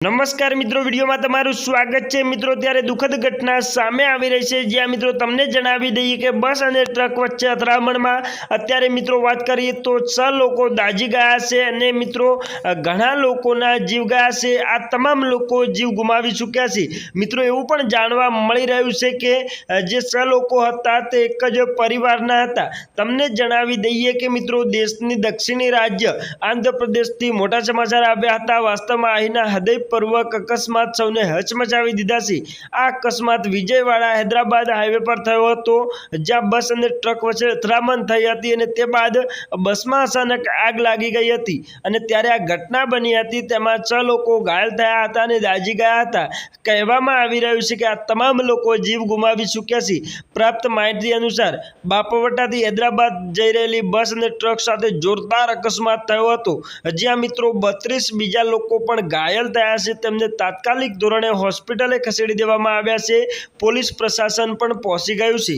નમસ્કાર મિત્રો, વિડીયોમાં તમારું સ્વાગત છે. મિત્રો, ત્યારે દુઃખદ ઘટના સામે આવી રહી છે. જ્યાં મિત્રો, તમને જણાવી દઈએ કે બસ અને ટ્રક વચ્ચે અથડામણમાં અત્યારે મિત્રો વાત કરીએ તો છ લોકો દાઝી ગયા છે અને મિત્રો, ઘણા લોકોના જીવ ગયા છે. આ તમામ લોકો જીવ ગુમાવી ચૂક્યા છે. મિત્રો, એવું પણ જાણવા મળી રહ્યું છે કે, જે છ લોકો હતા તે એક જ પરિવારના હતા. તમને જણાવી દઈએ કે મિત્રો, દેશની દક્ષિણી રાજ્ય આંધ્રપ્રદેશથી મોટા સમાચાર આવ્યા હતા. વાસ્તવમાં અહીંના હૃદયપૂર્વક અકસ્માત સૌને હચમચાવી દીધા છે. આ અકસ્માત વિજયવાડા હૈદરાબાદ હાઈવે પર થયો હતો, જ્યાં બસ અને ટ્રક વચ્ચે અથડામણ થઈ હતી અને તે બાદ બસમાં અચાનક આગ લાગી ગઈ હતી અને ત્યારે આ ઘટના બની હતી. તેમાં છ લોકો ઘાયલ થયા હતા અને દાજી ગયા હતા. કહેવામાં આવી રહ્યું છે કે આ તમામ લોકો જીવ ગુમાવી ચૂક્યા છે. પ્રાપ્ત માહિતી અનુસાર, બાપવટાથી હૈદરાબાદ જઈ રહેલી બસ અને ટ્રક સાથે જોરદાર અકસ્માત થયો હતો. જ્યાં મિત્રો બત્રીસ બીજા લોકો પણ ઘાયલ થયા છે તેમને તાત્કાલિક ધોરણે હોસ્પિટલે ખસેડી દેવામાં આવ્યા છે. પોલીસ પ્રશાસન પણ પહોંચી ગયું છે.